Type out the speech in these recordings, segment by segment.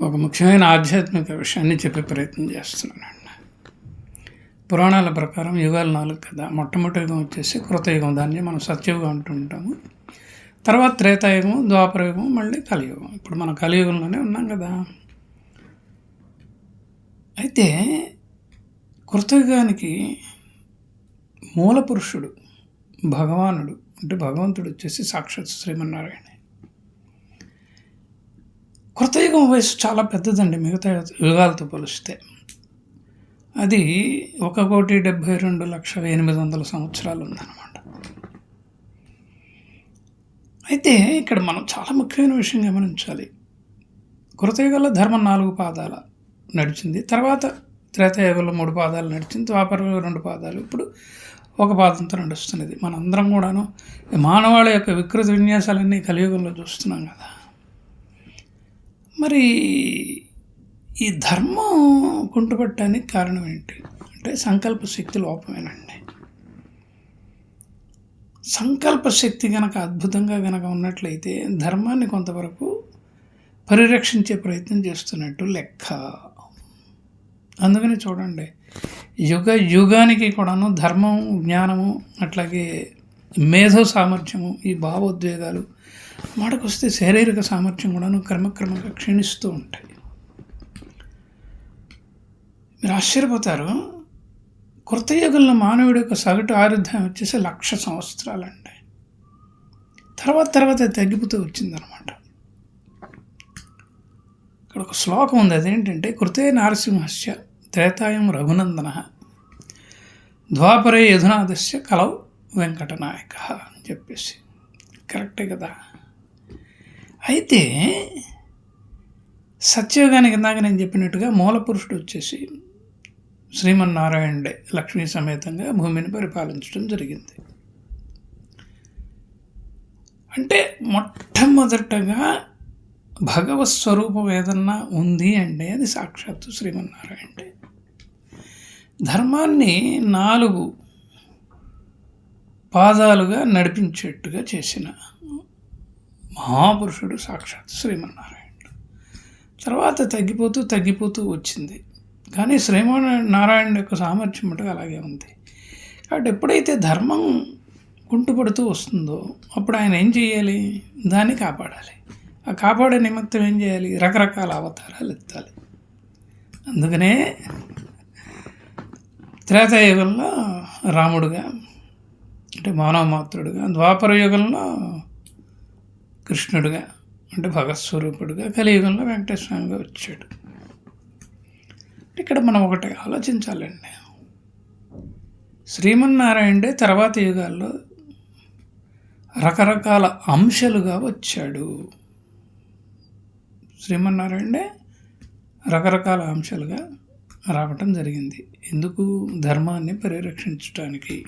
ఒక ముఖ్యమైన ఆధ్యాత్మిక విషయాన్ని చెప్పే ప్రయత్నం చేస్తున్నానండి పురాణాల ప్రకారం యుగాలు నాలుగు కదా. మొట్టమొదటి యుగం వచ్చేసి కృతయుగం. దాన్ని మనం సత్యయుగం అంటుంటాము తర్వాత త్రేతాయుగం ద్వాపరయుగం మళ్ళీ కలియుగం. ఇప్పుడు మనం కలియుగంలోనే ఉన్నాం కదా. అయితే కృతయుగానికి మూల పురుషుడు భగవానుడు అంటే భగవంతుడు వచ్చేసి సాక్షాత్ శ్రీమన్నారాయణ కృతయుగం వయసు చాలా పెద్దదండి మిగతా యుగాలతో పోలిస్తే. అది ఒక కోటి డెబ్భై రెండు లక్షల ఎనిమిది వందల సంవత్సరాలు ఉందన్నమాట అయితే ఇక్కడ మనం చాలా ముఖ్యమైన విషయం గమనించాలి. కృతయుగంలో ధర్మం నాలుగు పాదాల నడిచింది. తర్వాత త్రేతయుగంలో మూడు పాదాలు నడిచింది. ద్వాపరయుగంలో రెండు పాదాలు. ఇప్పుడు ఒక పాదంతో నడుస్తున్నది. మనందరం కూడాను మానవాళి యొక్క వికృత విన్యాసాలన్నీ కలియుగంలో చూస్తున్నాం కదా. మరి ఈ ధర్మం కుంటుపట్టడానికి కారణం ఏంటి? అంటే సంకల్ప శక్తి లోపమేనండి. సంకల్ప శక్తి కనుక అద్భుతంగా కనుక ఉన్నట్లయితే ధర్మాన్ని కొంతవరకు పరిరక్షించే ప్రయత్నం చేస్తున్నట్టు లెక్క. అందుకని చూడండి యుగ యుగానికి కూడాను ధర్మం జ్ఞానము అట్లాగే మేధో సామర్థ్యము ఈ భావోద్వేగాలు మాటకొస్తే శారీరక సామర్థ్యం కూడాను క్రమక్రమంగా క్షీణిస్తూ ఉంటాయి. మీరు ఆశ్చర్యపోతారు. కృతయుగంలో మానవుడి యొక్క సగటు ఆరుధ్యం వచ్చేసి లక్ష సంవత్సరాలండి. తర్వాత తర్వాత తగ్గిపోతూ వచ్చిందనమాట ఇక్కడ ఒక శ్లోకం ఉంది. అదేంటంటే కృతే నారసింహస్య త్రేతాయం రఘునందన. ద్వాపరే యధునాథస్య కలవు వెంకటనాయక అని చెప్పేసి. కరెక్టే కదా? అయితే సత్యయోగానికి ఇందాక నేను చెప్పినట్టుగా మూల పురుషుడు వచ్చేసి శ్రీమన్నారాయణుడే లక్ష్మీ సమేతంగా భూమిని పరిపాలించడం జరిగింది. అంటే మొట్టమొదటగా భగవత్ స్వరూపం ఏదన్నా ఉంది అంటే అది సాక్షాత్తు శ్రీమన్నారాయణుడే. ధర్మాన్ని నాలుగు పాదాలుగా నడిపించేట్టుగా చేసిన మహాపురుషుడు సాక్షాత్ శ్రీమన్నారాయణుడు. తర్వాత తగ్గిపోతూ తగ్గిపోతూ వచ్చింది. కానీ శ్రీమన్నారాయణ యొక్క సామర్థ్యం మటుకు అలాగే ఉంది. కాబట్టి ఎప్పుడైతే ధర్మం కుంటుపడుతూ వస్తుందో అప్పుడు ఆయన ఏం చేయాలి? దాన్ని కాపాడాలి. ఆ కాపాడే నిమిత్తం ఏం చేయాలి? రకరకాల అవతారాలు ఎత్తాలి. అందుకనే త్రేతాయుగంలో రాముడుగా అంటే మానవ మాతృడుగా ద్వాపర యుగంలో కృష్ణుడుగా అంటే భగత్ స్వరూపుడుగా కలియుగంలో వెంకటేశ్వరంగా వచ్చాడు. ఇక్కడ మనం ఒకటి ఆలోచించాలండి. శ్రీమన్నారాయణుడే తర్వాత యుగాల్లో రకరకాల అంశాలుగా వచ్చాడు. శ్రీమన్నారాయణే రకరకాల అంశాలుగా రావటం జరిగింది. ఎందుకు? ధర్మాన్ని పరిరక్షించడానికి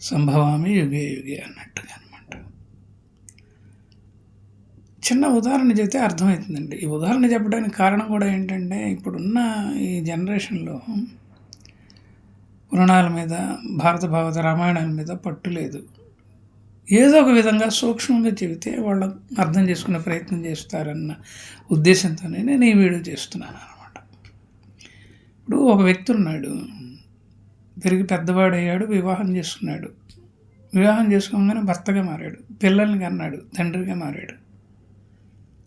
సంభవామి యుగే యుగే అన్నట్టుగా అనమాట చిన్న ఉదాహరణ చెప్తే అర్థమవుతుందండి ఈ ఉదాహరణ చెప్పడానికి కారణం కూడా ఏంటంటే ఇప్పుడున్న ఈ జనరేషన్లో పురాణాల మీద భారత భాగవత రామాయణాల మీద పట్టు లేదు. ఏదో ఒక విధంగా సూక్ష్మంగా చెబితే వాళ్ళు అర్థం చేసుకునే ప్రయత్నం చేస్తారన్న ఉద్దేశంతోనే నేను ఈ వీడియో చేస్తున్నాను అనమాట ఇప్పుడు ఒక వ్యక్తి ఉన్నాడు. పెరిగి పెద్దవాడయ్యాడు వివాహం చేసుకున్నాడు. వివాహం చేసుకోగానే భర్తగా మారాడు పిల్లల్ని కన్నాడు తండ్రిగా మారాడు.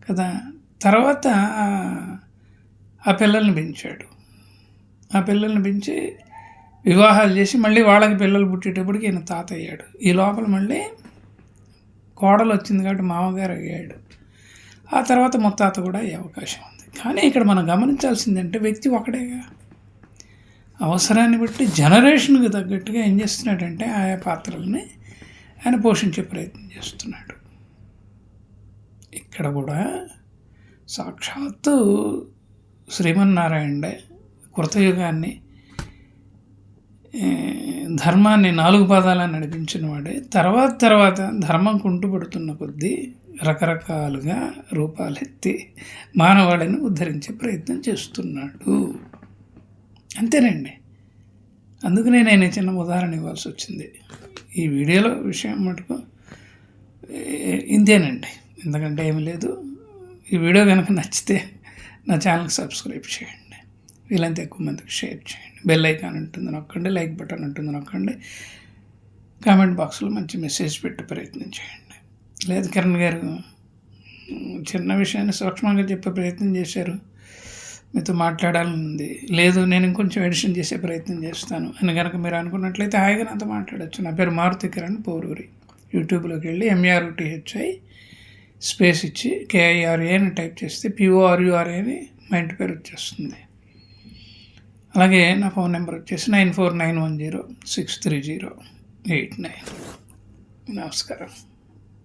కదా? తర్వాత ఆ పిల్లల్ని పెంచాడు. ఆ పిల్లల్ని పెంచి వివాహాలు చేసి మళ్ళీ వాళ్ళకి పిల్లలు పుట్టేటప్పటికి ఈయన తాత అయ్యాడు ఈ లోపల మళ్ళీ కోడలు వచ్చింది కాబట్టి మామగారు అయ్యాడు. ఆ తర్వాత ముత్తాత కూడా అయ్యే అవకాశం ఉంది. కానీ ఇక్కడ మనం గమనించాల్సిందంటే వ్యక్తి ఒకడేగా. అవసరాన్ని బట్టి జనరేషన్కి తగ్గట్టుగా ఏం చేస్తున్నాడంటే ఆయా పాత్రల్ని ఆయన పోషించే ప్రయత్నం చేస్తున్నాడు. ఇక్కడ కూడా సాక్షాత్తు శ్రీమన్నారాయణే కృతయుగాన్ని ధర్మాన్ని నాలుగు పాదాలను నడిపించిన వాడే. తర్వాత తర్వాత ధర్మం కుంటుపడుతున్న కొద్దీ రకరకాలుగా రూపాలెత్తి మానవాళిని ఉద్ధరించే ప్రయత్నం చేస్తున్నాడు. అంతేనండి. అందుకనే నేను చిన్న ఉదాహరణ ఇవ్వాల్సి వచ్చింది. ఈ వీడియోలో విషయం మటుకు ఇంతేనండి. ఎందుకంటే ఏమి లేదు. ఈ వీడియో కనుక నచ్చితే నా ఛానల్కి సబ్స్క్రైబ్ చేయండి. వీలంత ఎక్కువ మందికి షేర్ చేయండి. బెల్ ఐకాన్ ఉంటుంది నొక్కండి లైక్ బటన్ ఉంటుంది నొక్కండి. కామెంట్ బాక్స్లో మంచి మెసేజ్ పెట్టి ప్రయత్నం చేయండి. లేదు కిరణ్ గారు చిన్న విషయాన్ని సూక్ష్మంగా చెప్పే ప్రయత్నం చేశారు. మీతో మాట్లాడాలని ఉంది. లేదు నేను ఇంకొంచెం ఎడిషన్ చేసే ప్రయత్నం చేస్తాను. అని కనుక మీరు అనుకున్నట్లయితే హాయిగా నాతో మాట్లాడచ్చు. నా పేరు మారుతి కిరణ్ పోరూరి. యూట్యూబ్లోకి వెళ్ళి ఎంఆర్టీహెచ్ఐ స్పేస్ ఇచ్చి కేఐఆర్ఏ అని టైప్ చేస్తే పిఓఆర్యుఆర్ఏ అని మా ఇంటి పేరు వచ్చేస్తుంది. అలాగే నా ఫోన్ నెంబర్ వచ్చేసి nine four nine one zero six three zero eight nine. నమస్కారం.